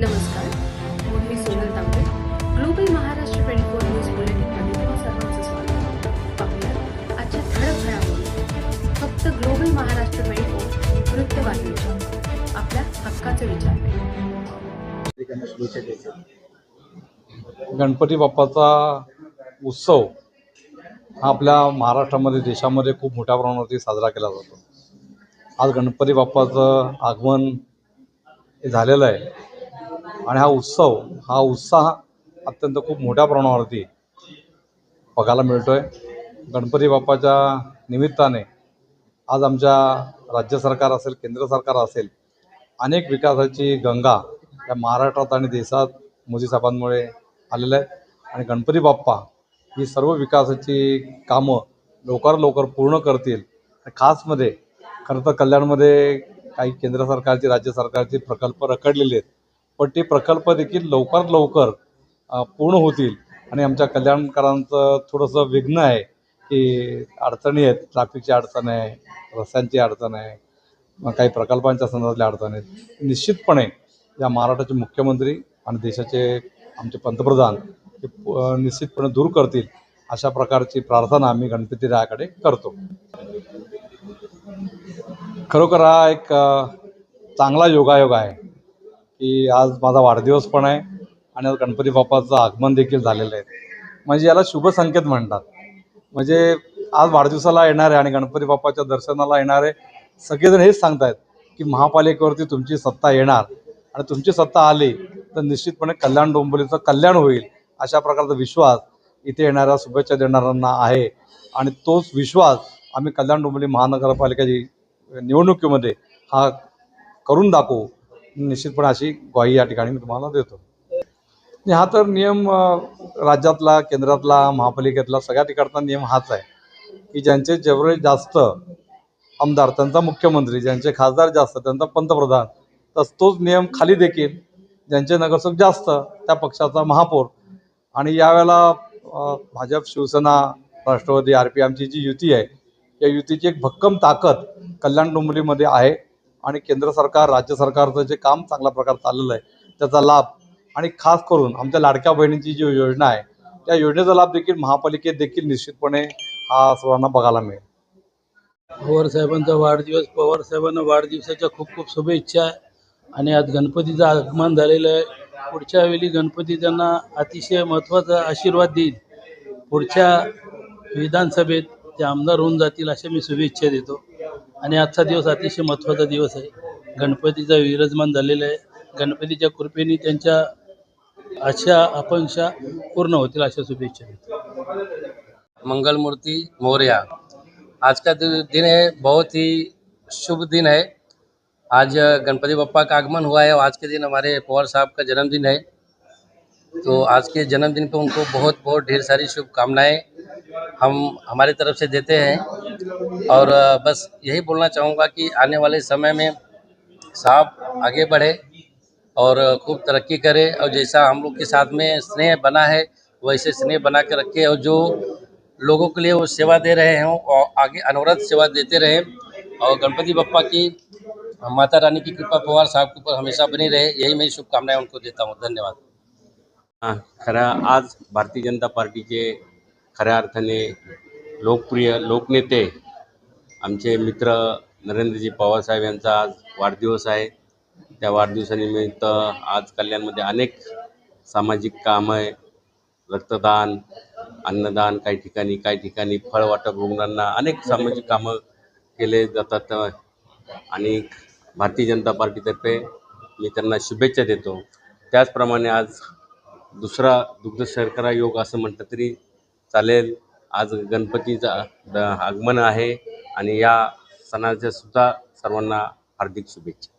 नमस्कार मी Sonal Tambe global Maharashtra twenty four news बुलेटिनमध्ये तुम्हा सर्वांचं स्वागत पाहूया आजच्या ठळक घडामोडी. फक्त ग्लोबल महाराष्ट्र ट्वेंटी फोर वृत्तवाहिनीच्या आपल्या हक्काचे विचार गणपती बाप्पाचा उत्सव हा आपल्या महाराष्ट्रामध्ये देशामध्ये खूप मोठ्या प्रमाणावरती साजरा केला जातो. आज गणपती बाप्पाचं आगमन झालेलं आहे. आणि हा उत्सव हा उत्साह अत्यंत खूप मोठ्या प्रमाणावरती बघायला मिळतो आहे गणपती बाप्पाच्या निमित्ताने आज आमच्या राज्य सरकार असेल केंद्र सरकार असेल अनेक विकासाची गंगा या महाराष्ट्रात आणि देशात मोदी साहेबांमुळे आलेलं आहे आणि गणपती बाप्पा ही सर्व विकासाची कामं लवकर लवकर पूर्ण करतील. खासमध्ये खरं तर कल्याणमध्ये काही केंद्र सरकारचे राज्य सरकारचे प्रकल्प रखडलेले आहेत. पण ते प्रकल्प देखील लवकरात लवकर पूर्ण होतील. आणि आमच्या कल्याणकरांचं थोडंसं विघ्न आहे की अडचणी आहेत ट्रॅफिकची अडचण आहे रस्त्यांची अडचण आहे मग काही प्रकल्पांच्या संदर्भातल्या अडचणी आहेत. निश्चितपणे या महाराष्ट्राचे मुख्यमंत्री आणि देशाचे आमचे पंतप्रधान हे निश्चितपणे दूर करतील अशा प्रकारची प्रार्थना आम्ही गणपती रायाकडे करतो. खरोखर हा एक चांगला योगायोग आहे. की आज माझा वाढदिवस पण आहे आणि आज गणपती बाप्पाचं आगमन देखील झालेलं आहे. म्हणजे याला शुभ संकेत म्हणतात. म्हणजे आज वाढदिवसाला येणारे आणि गणपती बाप्पाच्या दर्शनाला येणारे सगळेजण हेच सांगतायत की महापालिकेवरती तुमची सत्ता येणार. आणि तुमची सत्ता आली तर निश्चितपणे कल्याण डोंबिवलीचं कल्याण होईल अशा प्रकारचा विश्वास इथे येणाऱ्या शुभेच्छा देणाऱ्यांना आहे. आणि तोच विश्वास आम्ही कल्याण डोंबिवली महानगरपालिकेची निवडणुकीमध्ये हा करून दाखवू. निश्चितपणे अशी ग्वाही या ठिकाणी मी तुम्हाला देतो. म्हणजे हा तर नियम राज्यातला केंद्रातला महापालिकेतला सगळ्या ठिकाणचा नियम हाच आहे. की ज्यांचे जेवढे जास्त आमदार त्यांचा मुख्यमंत्री ज्यांचे खासदार जास्त त्यांचा पंतप्रधान तस तोच नियम खाली देखील ज्यांचे नगरसेवक जास्त त्या पक्षाचा महापौर आणि यावेळेला भाजप शिवसेना राष्ट्रवादी आर पी आमची जी युती आहे या युतीची एक भक्कम ताकद कल्याण डोंबिवलीमध्ये आहे. आणि केंद्र सरकार राज्य सरकारचं जे काम चांगल्या प्रकारे चाललेलं आहे त्याचा लाभ आणि खास करून आमच्या लाडक्या बहिणीची जी योजना आहे त्या योजनेचा लाभ देखील महापालिकेत देखील निश्चितपणे हा सर्वांना बघायला मिळेल. पवार साहेबांचा वाढदिवस पवार साहेबांना वाढदिवसाच्या खूप खूप शुभेच्छा आणि आज गणपतीचं आगमन झालेलं आहे. पुढच्या वेळी गणपती त्यांना अतिशय महत्त्वाचा आशीर्वाद देईल. पुढच्या विधानसभेत ते आमदार होऊन जातील अशा मी शुभेच्छा देतो. आणि आजचा दिवस अतिशय महत्त्वाचा दिवस आहे. गणपतीचा विराजमान झालेला आहे. गणपतीच्या कृपेने त्यांच्या आशा आकांक्षा पूर्ण होतील अशा शुभेच्छा मंगलमूर्ती मौर्या. मूर्ति आज का दिन है बहुत ही शुभ दिन है आज गणपति बप्पा का आगमन हुआ है और आज के दिन हमारे पवार साहब का जन्मदिन है. तो आज के जन्मदिन पे उनको बहुत बहुत ढेर सारी शुभकामनाएं हम हमारी तरफ़ से देते हैं। और बस यही बोलना चाहूँगा कि आने वाले समय में साहब आगे बढ़े और खूब तरक्की करे और जैसा हम लोग के साथ में स्नेह बना है, वैसे स्नेह बना के रखे और जो लोगों के लिए वो सेवा दे रहे हों और आगे अनवरत सेवा देते रहें। और गणपति बप्पा की, माता रानी की कृपा पवार साहब के ऊपर हमेशा बनी रहे, यही मेरी शुभकामनाएँ उनको देता हूँ। धन्यवाद। हाँ खऱ्या आज भारतीय जनता पार्टीचे खऱ्या अर्थाने लोकप्रिय लोकनेते आमचे मित्र नरेंद्रजी पवारसाहेब यांचा आज वाढदिवस आहे. त्या वाढदिवसानिमित्त आज कल्याणमध्ये अनेक सामाजिक कामं आहे. रक्तदान अन्नदान काही ठिकाणी काही ठिकाणी फळ वाटप रुग्णांना अनेक सामाजिक कामं केले जातात. आणि भारतीय जनता पार्टीतर्फे मी त्यांना शुभेच्छा देतो. त्याचप्रमाणे आज दुसरा दुग्ध शर्करा योग असं म्हटलं तरी चालेल. आज गणपतीचं द- आगमन आहे आणि या सणाच्या सुद्धा सर्वांना हार्दिक शुभेच्छा.